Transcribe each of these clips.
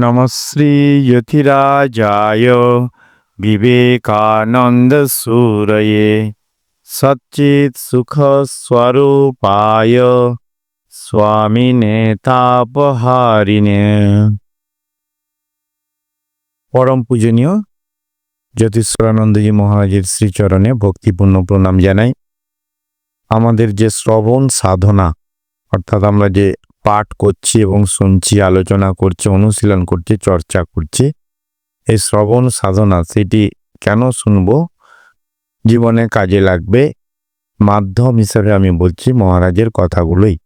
নমশ্রী যতিরাজায় বিবেকানন্দসূরয়ে সচ্চিৎ সুখ স্বরূপায় স্বামিনে তাপহারিণে পরম পূজনীয় জ্যোতিষ্বরানন্দজি মহারাজের শ্রীচরণে ভক্তিপূর্ণ প্রণাম জানাই আমাদের যে শ্রবণ সাধনা, অর্থাৎ আমরা যে পাঠ করছি এবং শুনছি, আলোচনা করছি, অনুশীলন করছি, চর্চা করছি। এই শ্রবণ সাধনা সেটি কেন শুনব? জীবনে কাজে লাগবে। মাধ্যম হিসেবে আমি বলছি মহারাজের কথাগুলোই।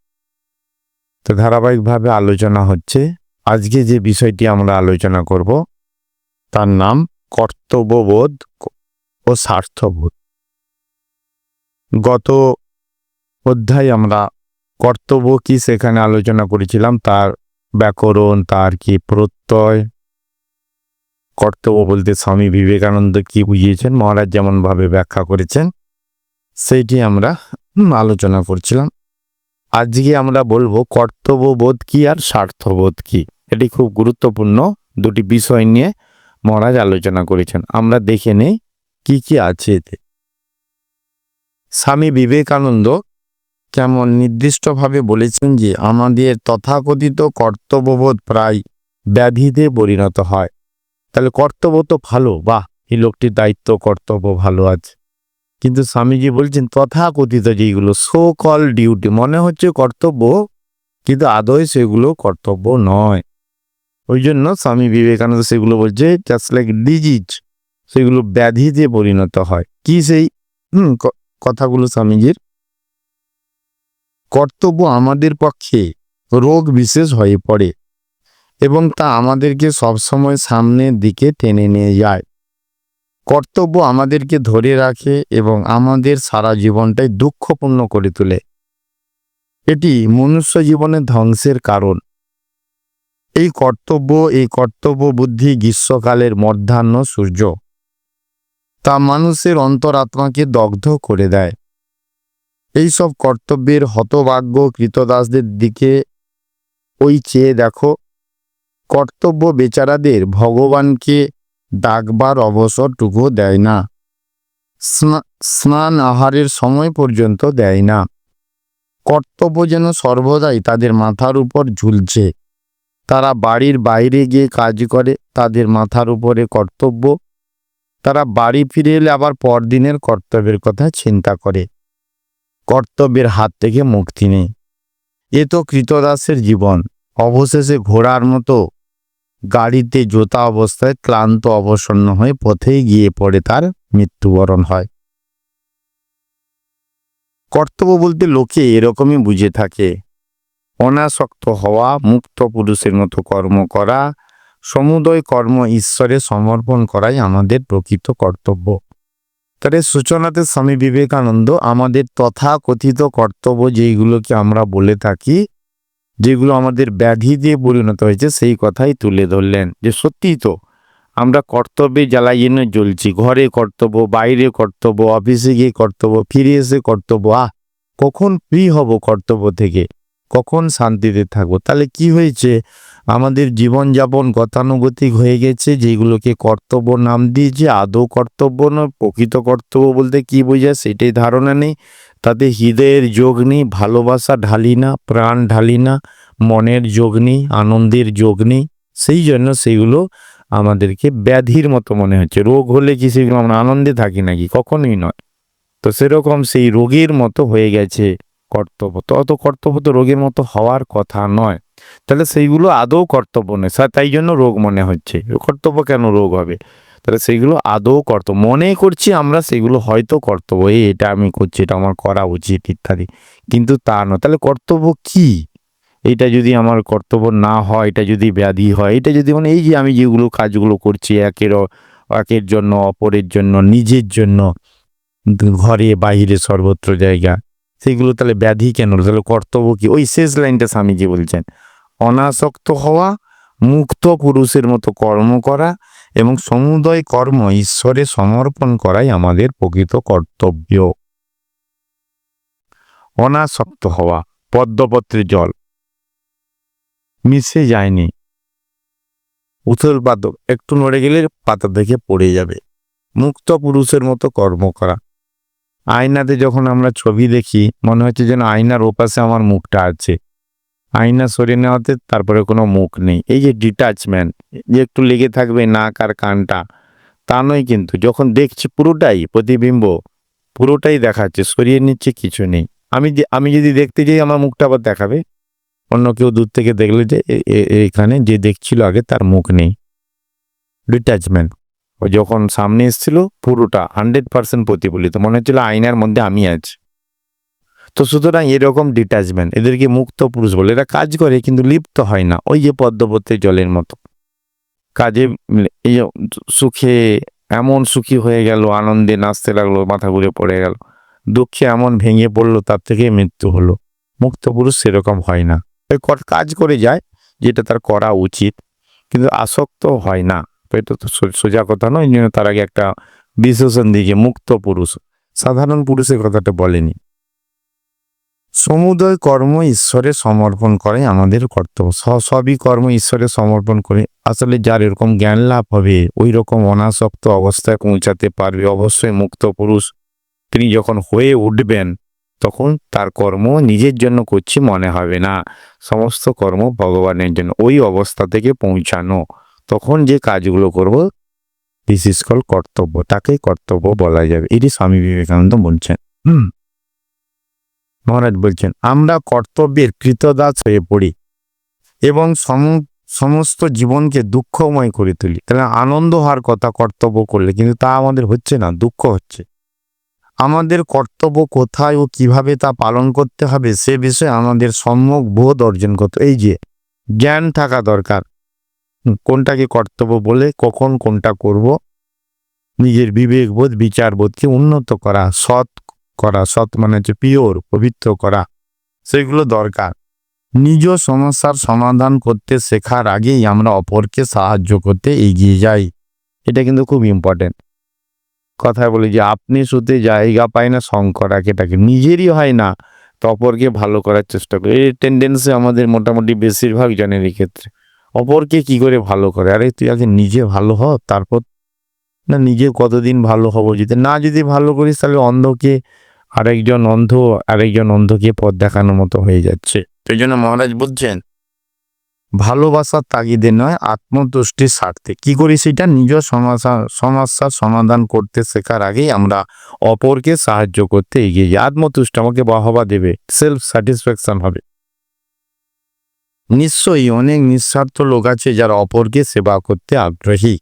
তো ধারাবাহিকভাবে আলোচনা হচ্ছে। আজকে যে বিষয়টি আমরা আলোচনা করব, তার নাম কর্তব্যবোধ ও স্বার্থবোধ। গত অধ্যায় আমরা কর্তব্য কি সেখানে আলোচনা করেছিলাম, তার ব্যাকরণ, তার কি প্রত্যয়, কর্তব্য বলতে স্বামী বিবেকানন্দ কি বুঝিয়েছেন, মহারাজ যেমনভাবে ব্যাখ্যা করেছেন, সেইটি আমরা আলোচনা করছিলাম। আজকে আমরা বলব কর্তব্যবোধ কি আর স্বার্থবোধ কি? এটি খুব গুরুত্বপূর্ণ দুটি বিষয় নিয়ে মহারাজ আলোচনা করেছেন। আমরা দেখে নেই কি কি আছে এতে। স্বামী বিবেকানন্দ কেমন নির্দিষ্টভাবে বলেছেন যে আমাদের তথাকথিত কর্তব্যবোধ প্রায় ব্যাধিতে পরিণত হয়। তাহলে কর্তব্য তো ভালো বাহ এই লোকটির দায়িত্ব কর্তব্য ভালো আছে। কিন্তু স্বামীজি বলছেন তথাকথিত যেগুলো সো কল ডিউটি মনে হচ্ছে কর্তব্য কিন্তু আদৌ সেগুলো কর্তব্য নয়। ওই জন্য স্বামী বিবেকানন্দ সেগুলো বলছে জাস্ট লাইক ডিজিজ সেগুলো ব্যাধিতে পরিণত হয়। কি সেই হুম, কথাগুলো স্বামীজির? কর্তব্য আমাদের পক্ষে রোগ বিশেষ হয়ে পড়ে এবং তা আমাদেরকে সবসময় সামনের দিকে টেনে নিয়ে যায়। কর্তব্য আমাদেরকে ধরে রাখে এবং আমাদের সারা জীবনটাই দুঃখপূর্ণ করে তোলে। এটি মনুষ্য জীবনের ধ্বংসের কারণ। এই কর্তব্য এই কর্তব্য বুদ্ধি গ্রীষ্মকালের মধ্যাহ্ন সূর্য। তা মানুষের অন্তরাত্মাকে দগ্ধ করে দেয়। এই সব কর্তব্যের হতভাগ্য কৃতদাসদের দিকে ওই চেয়ে দেখো। কর্তব্য বেচারাদের ভগবানকে ডাকবার অবসরটুকু দেয় না। স্না- স্নান আহারের সময় পর্যন্ত দেয় না। কর্তব্য যেন সর্বদাই তাদের মাথার উপর ঝুলছে। তারা বাড়ির বাইরে গিয়ে কাজ করে, তাদের মাথার উপরে কর্তব্য। তারা বাড়ি ফিরে এলে আবার পরদিনের কর্তব্যের কথা চিন্তা করে। কর্তব্যের হাত থেকে মুক্তি নেই। এ তো কৃতদাসের জীবন। অবশেষে ঘোড়ার মতো গাড়িতে জোতা অবস্থায় ক্লান্ত অবসন্ন হয়ে পথেই গিয়ে পড়ে তার মৃত্যুবরণ হয়। কর্তব্য বলতে লোকে এরকমই বুঝে থাকে। অনাসক্ত হওয়া, মুক্ত পুরুষের মতো কর্ম করা, সমুদয় কর্ম ঈশ্বরে সমর্পণ করাই আমাদের প্রকৃত কর্তব্য। তাহলে সূচনাতে স্বামী বিবেকানন্দ আমাদের তথাকথিত কর্তব্য যেইগুলোকে আমরা বলে থাকি, যেগুলো আমাদের ব্যাধি দিয়ে পরিণত হয়েছে, সেই কথাই তুলে ধরলেন যে সত্যিই তো আমরা কর্তব্যে জ্বালাই জন্য জ্বলছি। ঘরে কর্তব্য, বাইরে কর্তব্য, অফিসে গিয়ে কর্তব্য, ফিরে এসে কর্তব্য, আহ, কখন ফ্রি হব কর্তব্য থেকে? কখন শান্তিতে থাকব? তাহলে কি হয়েছে? আমাদের জীবনযাপন গতানুগতিক হয়ে গেছে, যেগুলোকে কর্তব্য নাম দিয়েছে, আদৌ কর্তব্য নয় প্রকৃত কর্তব্য বলতে কি বোঝায় সেটাই ধারণা নেই। তাতে হৃদয়ের যোগ নেই, ভালোবাসা ঢালি না, প্রাণ ঢালি না, মনের যোগ নেই, আনন্দের যোগ নেই। সেই জন্য সেগুলো আমাদেরকে ব্যাধির মতো মনে হচ্ছে। রোগ হলে কি সেগুলো আমরা আনন্দে থাকি নাকি? কখনোই নয়। তো সেরকম সেই রোগের মতো হয়ে গেছে। কর্তব্য। তো অত কর্তব্য তো রোগের মতো হওয়ার কথা নয়। তাহলে সেইগুলো আদৌ কর্তব্য নয়। তাই জন্য রোগ মনে হচ্ছে। কর্তব্য কেন রোগ হবে? তাহলে সেইগুলো আদৌ কর্তব্য। মনে করছি আমরা সেগুলো হয়তো কর্তব্য। এই এটা আমি করছি, এটা আমার করা উচিত ইত্যাদি। কিন্তু তা নয়। তাহলে কর্তব্য কি? এটা যদি আমার কর্তব্য না হয়, এটা যদি ব্যাধি হয়, এটা যদি মানে এই যে আমি যেগুলো কাজগুলো করছি, একের একের জন্য, অপরের জন্য, নিজের জন্য, ঘরে, বাইরে সর্বত্র জায়গা সেগুলো তাহলে ব্যাধি কেন? তাহলে কর্তব্য কি? ওই শেষ লাইনটা স্বামীজি বলছেন। অনাসক্ত হওয়া, মুক্ত পুরুষের মতো কর্ম করা এবং সমুদয় কর্ম ঈশ্বরে সমর্পণ করাই আমাদের প্রকৃত কর্তব্য। অনাসক্ত হওয়া, পদ্মপত্রে জল। মিশে যায়নি। উথল পাতক একটু নড়ে গেলে পাতা থেকে পড়ে যাবে। মুক্ত পুরুষের মতো কর্ম করা। আয়নাতে যখন আমরা ছবি দেখি, মনে হচ্ছে যেন আয়নার ওপাশে আমার মুখটা আছে। আয়না সরিয়ে নেওয়াতে তারপরে কোনো মুখ নেই। এই যে ডিটাচমেন্ট যে একটু লেগে থাকবে নাক আর কানটা, তা নয় কিন্তু। যখন দেখছি পুরোটাই, প্রতিবিম্ব, পুরোটাই দেখাচ্ছে, সরিয়ে নিচ্ছে কিছু নেই। আমি আমি যদি দেখতে যাই, আমার মুখটা আবার দেখাবে। অন্য কেউ দূর থেকে দেখলে যে এখানে যে দেখছিল আগে, তার মুখ নেই। ডিট্যাচমেন্ট ও যখন সামনে এসেছিল, পুরোটা হান্ড্রেড পার্সেন্ট প্রতিফলিত। মনে হচ্ছিল আয়নার মধ্যে আমি আছি। তো সুতরাং এরকম ডিট্যাচমেন্ট এদেরকে মুক্ত পুরুষ বলে। এরা কাজ করে কিন্তু লিপ্ত হয় না, ওই যে পদ্মপত্রের জলের মতো। কাজে এই সুখে এমন সুখী হয়ে গেল, আনন্দে নাচতে লাগল, মাথা ঘুরে পড়ে গেল। দুঃখে এমন ভেঙে পড়ল, তার থেকে মৃত্যু হলো। মুক্ত পুরুষ সেরকম হয় না। কাজ করে যায়, যেটা তার করা উচিত, কিন্তু আসক্ত হয় না। এটা তো সোজা কথা নয় জন্য তার আগে একটা বিশেষণ দিকে মুক্ত পুরুষ। সাধারণ পুরুষের কথাটা বলেনি। সমুদয় কর্ম ঈশ্বরে সমর্পণ করে আমাদের কর্তব্য। সবই কর্ম ঈশ্বরে সমর্পণ করে। আসলে যার এরকম জ্ঞান লাভ হবে ওই রকম অনাসক্ত অবস্থায় পৌঁছাতে পারবে অবশ্যই মুক্ত পুরুষ। তিনি যখন হয়ে উঠবেন, তখন তার কর্ম নিজের জন্য করছি মনে হবে না। সমস্ত কর্ম ভগবানের জন্য। ওই অবস্থা থেকে পৌঁছানো। তখন যে কাজগুলো করব বিশেষ কল কর্তব্য। তাকেই কর্তব্য বলা যাবে। এটি স্বামী বিবেকানন্দ বলছেন। হুম। মহারাজ বলছেন, আমরা কর্তব্যের কৃতদাস হয়ে পড়ি এবং সম- সমস্ত জীবনকে দুঃখময় করে তুলি। তাহলে আনন্দ হওয়ার কথা কর্তব্য করলে, কিন্তু তা আমাদের হচ্ছে না, দুঃখ হচ্ছে। আমাদের কর্তব্য কোথায় ও কীভাবে তা পালন করতে হবে, সে বিষয়ে আমাদের সম্যক বোধ অর্জন করতে এই যে, জ্ঞান থাকা দরকার। কোনটাকে কর্তব্য বলে, কখন কোনটা করব, নিজের বিবেকবোধ, বিচারবোধকে উন্নত করা, সৎ করা, সৎ মানে হচ্ছে পিওর, পবিত্র করা, সেগুলো দরকার। নিজ সমস্যার সমাধান করতে শেখার আগেই আমরা অপরকে সাহায্য করতে এগিয়ে যাই। এটা কিন্তু খুব ইম্পর্টেন্ট কথায় বলি যে, আপনি শুতে জায়গা পায় না, শঙ্কর এটাকে নিজেরই হয় না, তো অপরকে ভালো করার চেষ্টা করি। এই টেন্ডেন্সি আমাদের মোটামুটি বেশিরভাগ জনেরই ক্ষেত্রে। অপরকে কি করে ভালো করে? আরে, তুই আগে নিজে ভালো হ, তারপর না নিজে কতদিন ভালো হব? যদি না যদি ভালো করিস, তাহলে অন্ধকে, আরেকজন অন্ধ, আরেকজন অন্ধকে পথ দেখানোর মতো হয়ে যাচ্ছে। সেই জন্য মহারাজ বলছেন ভালোবাসার তাগিদে নয় আত্মতুষ্টির স্বার্থে। কি করি সেটা? নিজ সমস্যা, সমস্যার সমাধান করতে শেখার আগেই আমরা অপরকে সাহায্য করতে এগিয়ে যাই। আত্মতুষ্ট আমাকে বাহবা দেবে সেলফ স্যাটিসফ্যাকশন হবে। নিশ্চয়ই অনেক নিঃস্বার্থ লোক আছে যারা অপরকে সেবা করতে আগ্রহী।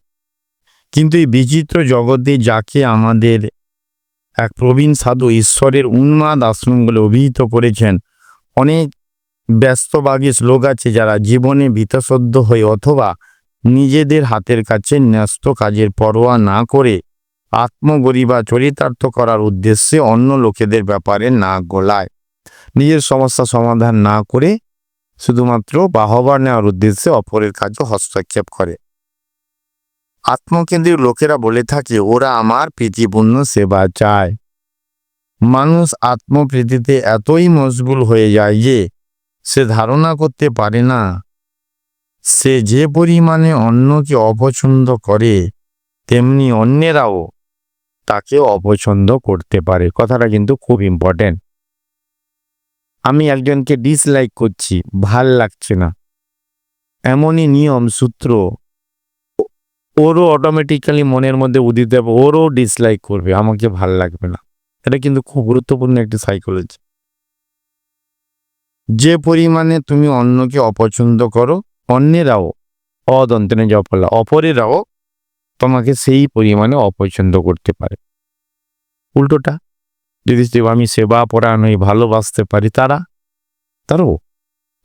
কিন্তু এই বিচিত্র জগতে যাকে আমাদের এক প্রবীণ সাধু ঈশ্বরের উন্মাদ আশ্রম বলে অভিহিত করেছেন, অনেক ব্যস্তবাগী লোক আছে যারা জীবনে ভীতসদ্য হয়ে অথবা নিজেদের হাতের কাছে ন্যস্ত কাজের পরোয়া না করে আত্মগরিবা চরিতার্থ করার উদ্দেশ্যে অন্য লোকেদের ব্যাপারে না গোলায়। নিজের সমস্যা সমাধান না করে শুধুমাত্র বাহবা নেওয়ার উদ্দেশ্যে অপরের কাজে হস্তক্ষেপ করে। আত্মকেন্দ্রিক লোকেরা বলে থাকে, ওরা আমার প্রীতিপূর্ণ সেবা চায়। মানুষ আত্মপ্রীতিতে এতই মশগুল হয়ে যায় যে সে ধারণা করতে পারে না। সে যে পরিমাণে অন্যকে অপছন্দ করে, তেমনি অন্যেরাও তাকে অপছন্দ করতে পারে। কথাটা কিন্তু খুব ইম্পর্টেন্ট আমি একজনকে ডিসলাইক করছি, ভালো লাগছে না। এমনই নিয়ম, সূত্র। ওরও অটোমেটিক্যালি মনের মধ্যে উদিত হবে ওরও ডিসলাইক করবে, আমাকে ভালো লাগবে না। এটা কিন্তু খুব গুরুত্বপূর্ণ একটি সাইকোলজি যে পরিমাণে তুমি অন্যকে অপছন্দ করো, অন্যেরাও অদন্তনে জপলা অপরেরাও তোমাকে সেই পরিমাণে অপছন্দ করতে পারে। উল্টোটা যদি আমি সেবা পরায়ণ হয়ে ভালোবাসতে পারি, তারা, তারও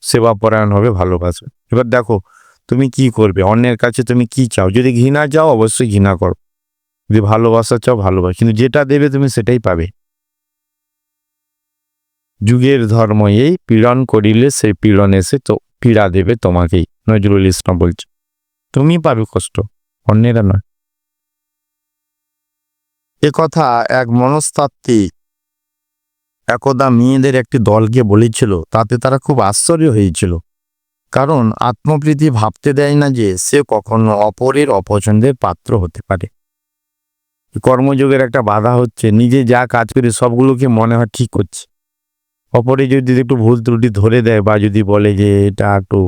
সেবা পরায়ণ হবে, ভালোবাসবে। এবার দেখো, তুমি কি করবে? অন্যের কাছে তুমি কি চাও? যদি ঘৃণা চাও, অবশ্যই ঘৃণা করো। যদি ভালোবাসা চাও, ভালোবাসা। কিন্তু যেটা দেবে, তুমি সেটাই পাবে। যুগের ধর্ম এই, পীড়ন করিলে সেই পীড়ন এসে তো, পীড়া দেবে তোমাকেই। নজরুল ইসলাম বলছে, তুমি পাবে কষ্ট, অন্যেরা নয়। এ কথা এক মনস্তাত্ত্বিক একদা মেয়েদের একটি দলকে বলেছিল, তাতে তারা খুব আশ্চর্য হয়েছিল। কারণ আত্মপ্রীতি ভাবতে দেয় না যে সে কখনো অপরের অপছন্দের পাত্র হতে পারে। কর্মযোগের একটা বাধা হচ্ছে, নিজে যা কাজ করে সবগুলোকে মনে হয় ঠিক করছে। অপরে যদি একটু ভুল ত্রুটি ধরে দেয় বা যদি বলে যে এটা একটু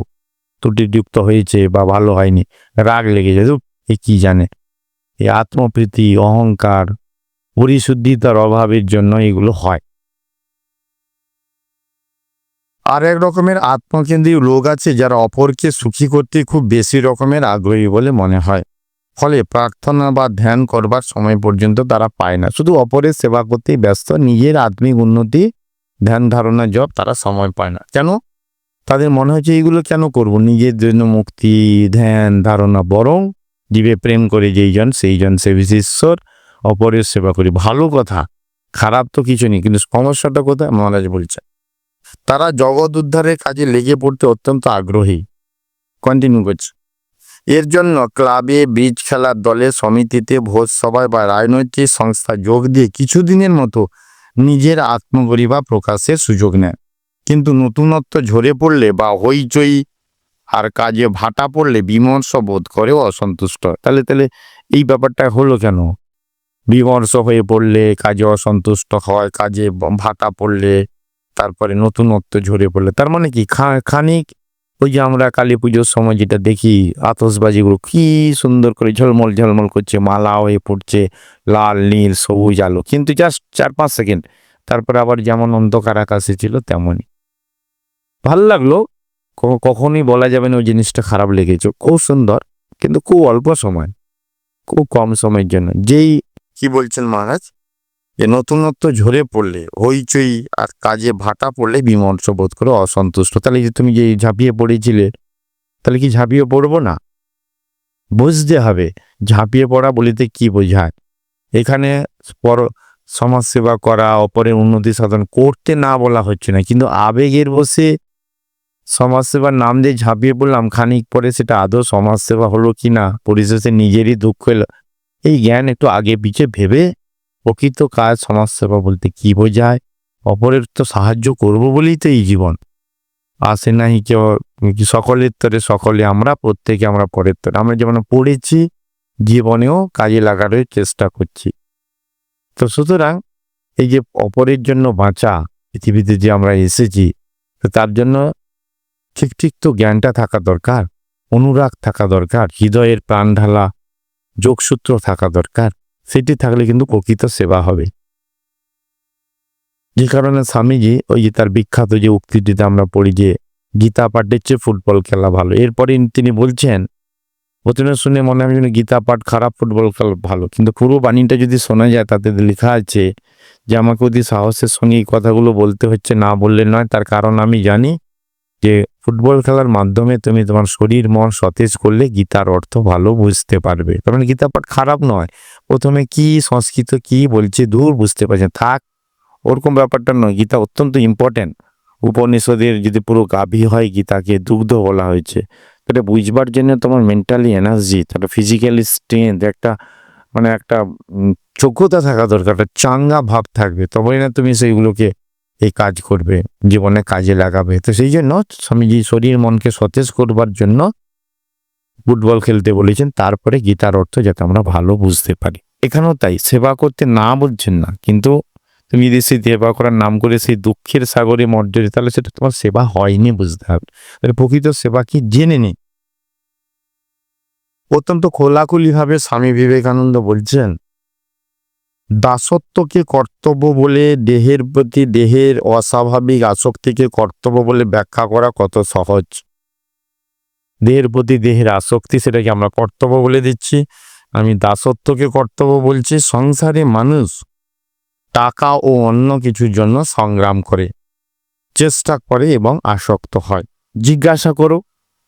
ত্রুটিযুক্ত হয়েছে বা ভালো হয়নি, রাগ লেগে যায় এ কি জানে? এই আত্মপ্রীতি, অহংকার, পরিশুদ্ধিতার অভাবের জন্য এগুলো হয়। আর এক রকমের আত্মকেন্দ্রিক লোক আছে যারা অপরকে সুখী করতে খুব বেশি রকমের আগ্রহী বলে মনে হয়। ফলে প্রার্থনা বা ধ্যান করবার সময় পর্যন্ত তারা পায় না। শুধু অপরের সেবা করতেই ব্যস্ত, নিজের আত্মিক উন্নতি, ধ্যান ধারণা জব তারা সময় পায় না। কেন? তাদের মনে হচ্ছে এইগুলো কেন করব? নিজের জন্য মুক্তি, ধ্যান, ধারণা, বরং জীবে প্রেম করে যেইজন সেইজন সে ঈশ্বর অপরের সেবা করি। ভালো কথা, খারাপ তো কিছু নেই, কিন্তু সমস্যাটা কোথায়? মহারাজ বলছে তারা জগৎ উদ্ধারের কাজে লেগে পড়তে অত্যন্ত আগ্রহী। কন্টিনিউ করছে। এর জন্য ক্লাবে বীজ খেলার দলে সমিতিতে, ভোজ সভায় বা রাজনৈতিক সংস্থা যোগ দিয়ে কিছুদিনের মতো নিজের আত্মগরিমা প্রকাশের সুযোগ নেয় কিন্তু নতুনত্ব ঝরে পড়লে বা হইচই আর কাজে ভাটা পড়লে বিমর্ষ বোধ করেও অসন্তুষ্ট। তাহলে তাহলে এই ব্যাপারটা হলো কেন? বিমর্ষ হয়ে পড়লে কাজে অসন্তুষ্ট হয়, কাজে ভাটা পড়লে তারপরে নতুনত্ব ঝরে পড়লে। তার মানে কি? খানিক ওই যে আমরা কালী পুজোর সময় যেটা দেখি আতসবাজিগুলো কি সুন্দর করে ঝলমল ঝলমল করছে, মালা হয়ে পড়ছে, লাল, নীল, সবুজ, আলো। কিন্তু জাস্ট চার পাঁচ সেকেন্ড, তারপরে আবার যেমন অন্ধকার আকাশে ছিল তেমনই। ভালো লাগল কখনোই বলা যাবে না ওই জিনিসটা খারাপ লেগেছে। খুব সুন্দর, কিন্তু খুব অল্প সময়, খুব কম সময়ের জন্য। যেই কি বলছেন মহারাজ? যে নতুনত্ব ঝরে পড়লে, হইচই আর কাজে ভাটা পড়লে বিমর্ষ বোধ করে অসন্তুষ্ট। তাহলে যে তুমি যে ঝাঁপিয়ে পড়েছিলে, তাহলে কি ঝাঁপিয়ে পড়ব না? বুঝতে হবে, ঝাঁপিয়ে পড়া বলিতে কি বোঝায়? এখানে পর সমাজসেবা করা, অপরের উন্নতি সাধন করতে না বলা হচ্ছে না, কিন্তু আবেগের বসে সমাজসেবার নাম দিয়ে ঝাঁপিয়ে পড়লাম, খানিক পরে সেটা আদৌ সমাজসেবা হলো কি না পরিশেষে নিজেরই দুঃখ এলো। এই জ্ঞান একটু আগে পিছে ভেবে প্রকৃত কাজ সমাজসেবা বলতে কি বোঝায়? অপরের তো সাহায্য করব বলেই তো এই জীবন। আসে নাই কেউ সকলের তরে সকলে আমরা, প্রত্যেকে আমরা পরের তরে। আমরা যেমন পড়েছি, জীবনেও কাজে লাগানোর চেষ্টা করছি। তো সুতরাং এই যে অপরের জন্য বাঁচা, পৃথিবীতে যে আমরা এসেছি, তো তার জন্য ঠিক ঠিক তো জ্ঞানটা থাকা দরকার, অনুরাগ থাকা দরকার, হৃদয়ের প্রাণ ঢালা যোগসূত্র থাকা দরকার। সেটি থাকলে কিন্তু প্রকৃত সেবা হবে। যে কারণে স্বামীজি ওই যে তার বিখ্যাত যে উক্তিটিতে আমরা পড়ি যে, গীতা পাঠের চেয়ে ফুটবল খেলা ভালো। এরপরে তিনি বলছেন, প্রথমে শুনে মনে হয় গীতা পাঠ খারাপ, ফুটবল খেলা ভালো। কিন্তু পুরো বাণীটা যদি শোনা যায়, তাতে লেখা আছে যে, আমাকে অতি সাহসের সঙ্গে এই কথাগুলো বলতে হচ্ছে, না বললে নয়, তার কারণ আমি জানি। যে ফুটবল খেলার মাধ্যমে তুমি তোমার শরীর, মন সতেজ করলে গীতার অর্থ ভালো বুঝতে পারবে। তার মানে গীতা পাঠ খারাপ নয়। প্রথমে কি সংস্কৃত কি বলছে দূর বুঝতে পারছে থাক, ওরকম ব্যাপারটা নয়। গীতা অত্যন্ত ইম্পর্টেন্ট উপনিষদের যদি পুরো গাভী হয়, গীতাকে দুগ্ধ বলা হয়েছে এটা বুঝবার জন্য তোমার মেন্টালি এনার্জি তার ফিজিক্যালি স্ট্রেংথ একটা মানে একটা যোগ্যতা থাকা দরকার, একটা চাঙ্গা ভাব থাকবে। তবেই না তুমি সেইগুলোকে এই কাজ করবে, জীবনে কাজে লাগাবে। তো সেই জন্য স্বামীজি শরীর, মনকে সতেজ করবার জন্য ফুটবল খেলতে বলেছেন। তারপরে গীতার অর্থ যাতে আমরা ভালো বুঝতে পারি। এখানেও তাই, সেবা করতে না বলছেন না, কিন্তু তুমি যদি সেই সেবা করার নাম করে সেই দুঃখের সাগরে মর্যাদা তাহলে সেটা তোমার সেবা হয়নি বুঝতে হবে। তাহলে প্রকৃত সেবা কি জেনে নে। অত্যন্ত খোলাখুলিভাবে স্বামী বিবেকানন্দ বলছেন দাসত্বকে কর্তব্য বলে দেহের প্রতি দেহের অস্বাভাবিক আসক্তিকে কর্তব্য বলে ব্যাখ্যা করা কত সহজ? দেহের প্রতি দেহের আসক্তি সেটাকে আমরা কর্তব্য বলে দিচ্ছি। আমি দাসত্বকে কর্তব্য বলছি, সংসারে মানুষ টাকা ও অন্য কিছুর জন্য সংগ্রাম করে, চেষ্টা করে এবং আসক্ত হয়। জিজ্ঞাসা করো,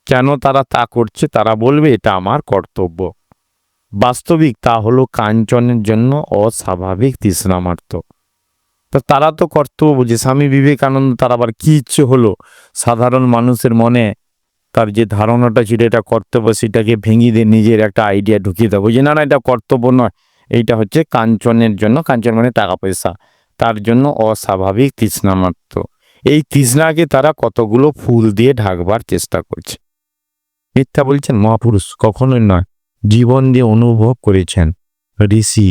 কেন তারা তা করছে? তারা বলবে, এটা আমার কর্তব্য। বাস্তবিক তা হলো কাঞ্চনের জন্য অস্বাভাবিক তৃষ্ণামার্ত। তা তারা তো কর্তব্য বুঝে স্বামী বিবেকানন্দ, তার আবার কি ইচ্ছে হলো? সাধারণ মানুষের মনে তার যে ধারণাটা ছিল, এটা কর্তব্য, সেটাকে ভেঙে দিয়ে নিজের একটা আইডিয়া ঢুকিয়ে দেবো যে না না, এটা কর্তব্য নয়। এইটা হচ্ছে কাঞ্চনের জন্য, কাঞ্চন মানে টাকা পয়সা তার জন্য অস্বাভাবিক তৃষ্ণামাত্র এই তৃষ্ণাকে তারা কতগুলো ফুল দিয়ে ঢাকবার চেষ্টা করছে। মিথ্যা বলছেন মহাপুরুষ, কখনোই নয়। জীবন দিয়ে অনুভব করেছেন। ঋষি,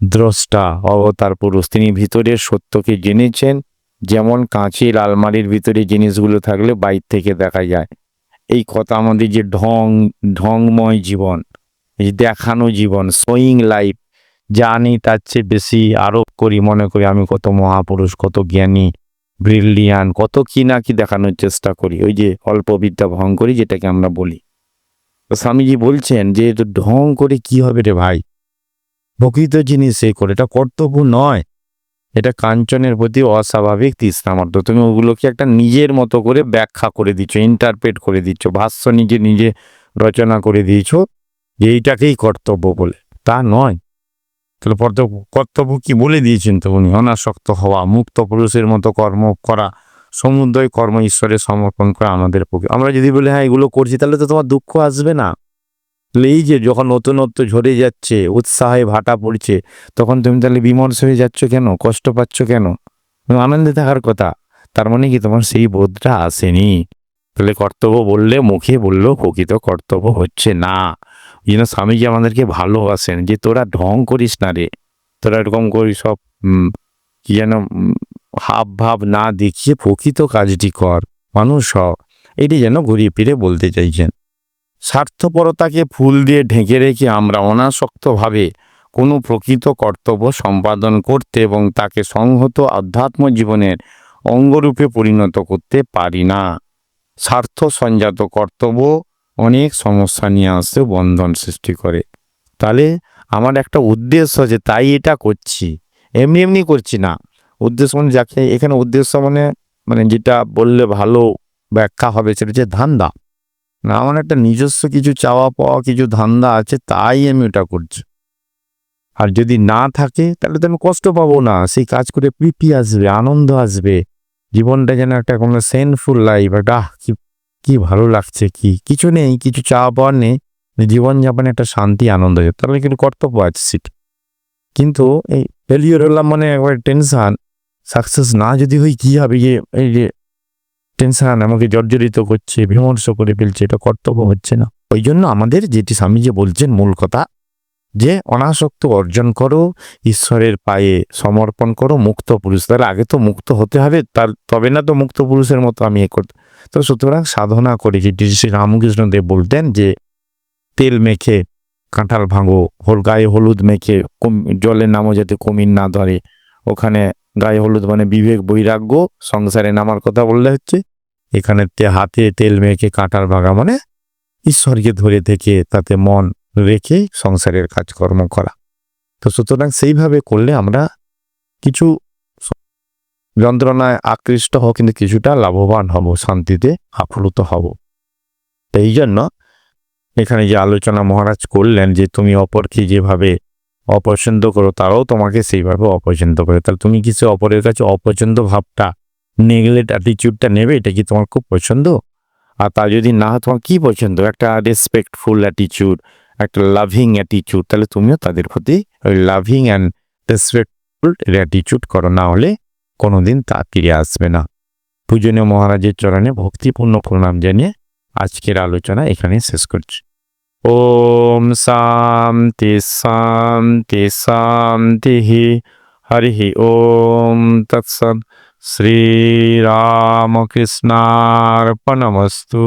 দ্রষ্টা, অবতার পুরুষ, তিনি ভিতরের সত্যকে জেনেছেন, যেমন কাঁচের আলমারির ভিতরে জিনিসগুলো থাকলে বাইর থেকে দেখা যায়। এই কথা আমাদের যে ঢং, ঢংময় জীবন দেখানো জীবন সোয়িং লাইফ জানি তার চেয়ে বেশি আরোপ করি, মনে করি আমি কত মহাপুরুষ, কত জ্ঞানী ব্রিলিয়ান কত কি না কি দেখানোর চেষ্টা করি। ওই যে অল্প বিদ্যা ভং করি, যেটাকে আমরা বলি। স্বামীজি বলছেন যে ঢং করে কি হবে রে ভাই? প্রকৃত জিনিস এই করে। এটা কর্তব্য নয়। এটা কাঞ্চনের প্রতি অস্বাভাবিক তৃষ্ণামার্থ তুমি ওগুলোকে একটা নিজের মতো করে ব্যাখ্যা করে দিচ্ছ ইন্টারপ্রেট করে দিচ্ছ, ভাষ্য নিজে নিজে রচনা করে দিয়েছ, যে এইটাকেই কর্তব্য বলে। তা নয়। তাহলে কর্তব্য কর্তব্য কি বলে দিয়েছেন তো উনি? অনাসক্ত হওয়া, মুক্ত পুরুষের মতো কর্ম করা সমুদয় কর্ম ঈশ্বরে সমর্পণ করা আমাদের পক্ষে। আমরা যদি বলি হ্যাঁ এগুলো করছি, তাহলে তো তোমার দুঃখ আসবে না। এই যে যখন নতুনত্ব ঝরে যাচ্ছে, উৎসাহে ভাটা পড়ছে, তখন তুমি তাহলে বিমর্ষ হয়ে যাচ্ছ কেন? কষ্ট পাচ্ছ কেন? আনন্দে থাকার কথা। তার মানে কি? তোমার সেই বোধটা আসেনি। তাহলে কর্তব্য বললে মুখে বললেও প্রকৃত কর্তব্য হচ্ছে না। ওই জন্য স্বামীজি আমাদেরকে ভালোবাসেন যে, তোরা ঢং করিস না রে। তোরা এরকম করি সব কি যেন হাব ভাব না দেখিয়ে প্রকৃত কাজটি কর, মানুষ হ এটি যেন ঘুরিয়ে ফিরে বলতে চাইছেন। স্বার্থপরতাকে ফুল দিয়ে ঢেকে রেখে আমরা অনাসক্তভাবে কোনো প্রকৃত কর্তব্য সম্পাদন করতে এবং তাকে সংহত আধ্যাত্ম জীবনের অঙ্গরূপে পরিণত করতে পারি না। স্বার্থ সঞ্জাত কর্তব্য অনেক সমস্যা নিয়ে আসতে বন্ধন সৃষ্টি করে। তাহলে আমার একটা উদ্দেশ্য যে তাই এটা করছি। এমনি এমনি করছি না। উদ্দেশ্য মানে যাকে এখানে উদ্দেশ্য মানে মানে যেটা বললে ভালো ব্যাখ্যা হবে সেটা হচ্ছে ধান্দা। না আমার একটা নিজস্ব কিছু চাওয়া পাওয়া কিছু ধান্দা আছে, তাই আমি ওটা করছি। আর যদি না থাকে, তাহলে তো আমি কষ্ট পাবো না। সেই কাজ করে প্রীতি আসবে, আনন্দ আসবে। জীবনটা যেন একটা কোনো সেনফুল লাইফ একটা কি কি ভালো লাগছে, কি, কিছু নেই, কিছু চাওয়া পাওয়ার নেই। জীবনযাপনে একটা শান্তি, আনন্দ তাহলে কিন্তু কর্তব্য আছে সেটা কিন্তু এই ফেলিওর হলাম মানে একবার টেনশন সাকসেস না যদি হই কি হবে? যে, এই যে টেনশন আমাকে জর্জরিত করছে, বিমর্ষ করে ফেলছে, এটা কর্তব্য হচ্ছে না। ওই জন্য আমাদের যেটি স্বামী যে বলছেন, মূল কথা, যে অনাসক্ত অর্জন করো, ঈশ্বরের পায়ে সমর্পণ করো, মুক্ত পুরুষ। তাহলে আগে তো মুক্ত হতে হবে, তার তবে না তো মুক্ত পুরুষের মতো আমি এ করতে। তো সুতরাং সাধনা করে যেটি শ্রী রামকৃষ্ণ দেব বলতেন যে, তেল মেখে কাঁঠাল ভাঙো, হল গায়ে হলুদ মেখে জলের নামও যাতে কমিন না ধরে। ওখানে গায়ে হলুদ মানে বিবেক, বৈরাগ্য, সংসারে নামার কথা বললে হচ্ছে, এখানে হাতে তেল মেখে কাঁঠাল ভাগা মানে ঈশ্বরকে ধরে থেকে তাতে মন রেখে সংসারের কাজকর্ম করা। তো সুতরাং সেইভাবে করলে আমরা কিছু যন্ত্রণায় আকৃষ্ট হব কিন্তু কিছুটা লাভবান হব, শান্তিতে আপ্লুত হব। এই জন্য এখানে যে আলোচনা মহারাজ করলেন যে তুমি অপরকে যেভাবে অপছন্দ করো, তারাও তোমাকে সেইভাবে অপছন্দ করে। তাহলে তুমি কি সে অপরের কাছে অপছন্দ ভাবটা নেগলেট অ্যাটিচিউডটা নেবে? এটা কি তোমার খুব পছন্দ? আর তা যদি না, তোমার কি পছন্দ? একটা রেসপেক্টফুল অ্যাটিচিউড একটা লাভিং অ্যাটিচিউড তাহলে তুমিও তাদের প্রতি ওই লাভিং অ্যান্ড রেসপেক্টফুল অ্যাটিচিউড করো। না হলে কোনোদিন তা ফিরে আসবে না। পূজনীয় মহারাজের চরণে ভক্তিপূর্ণ প্রণাম জানিয়ে আজকের আলোচনা এখানে শেষ করছি। ॐ शान्ति शान्ति शान्तिः। हरिः ॐ तत्सत् श्रीरामकृष्णार्पणमस्तु।